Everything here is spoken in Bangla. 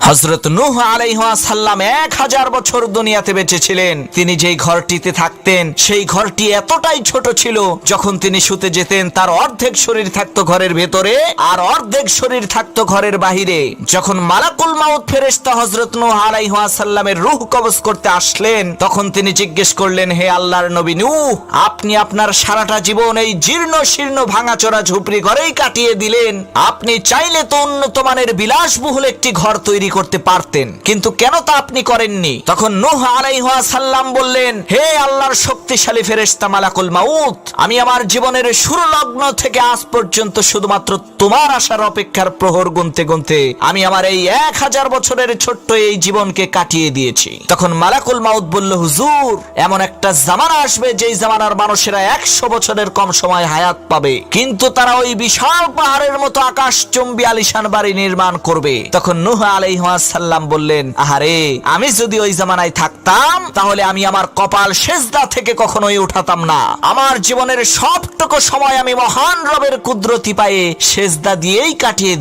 হজরত নূহ আলাইহাসাল্লাম এক হাজার বছর দুনিয়াতে বেঁচে ছিলেন। তিনি যেই ঘরটিতে থাকতেন, সেই ঘরটি এতটাই ছোট ছিল, যখন তিনি শুতে যেতেন, তার অর্ধেক শরীর থাকতো ঘরের ভেতরে আর অর্ধেক শরীর থাকতো ঘরের বাহিরে। যখন মালাকুল মাউত ফেরেশতা হজরত নুহ নূহ আলাইহাসাল্লামের রূহ কবজ করতে আসলেন, তখন তিনি জিজ্ঞেস করলেন, হে আল্লাহর নবী নূহ, আপনি আপনার সারাটা জীবন এই জীর্ণ শীর্ণ ভাঙাচোরা ঝুপড়ি ঘরেই কাটিয়ে দিলেন। আপনি চাইলে তো উন্নত মানের বিলাসবহুল একটি ঘর তৈরি করতে পারতেন। কিন্তু কেন তা আপনি করেননি? তখন নূহ আলাইহাসাল্লাম বললেন, হে আল্লাহর শক্তিশালী ফেরেশতা মালাকুল মাউত, আমি আমার জীবনের শুরু লগ্ন থেকে আজ পর্যন্ত শুধুমাত্র তোমার আসার অপেক্ষার প্রহর গুনতে গুনতে আমি আমার এই এক হাজার বছরের ছোট্ট এই জীবনকে কাটিয়ে দিয়েছি। তখন মালাকুল মাউত বলল, হুজুর, এমন একটা জামানা আসবে যেই জামানার মানুষেরা একশো বছরের কম সময় হায়াত পাবে। কিন্তু তারা ওই বিশাল পাহাড়ের মতো আকাশ চম্বি আলিশান বাড়ি নির্মাণ করবে। তখন নুহ আলাইহাসাল্লাম বললেন, আহারে, আমি যদি ওই জামানায় থাকতাম, তাহলে আমি আমার কপাল সেজদা থেকে কখনোই উঠাতাম না। আমার জীবনের সবটুকু সময় আমি মহান রবের কুদরতি পায়ে সেজদা দিয়েই কাটিয়ে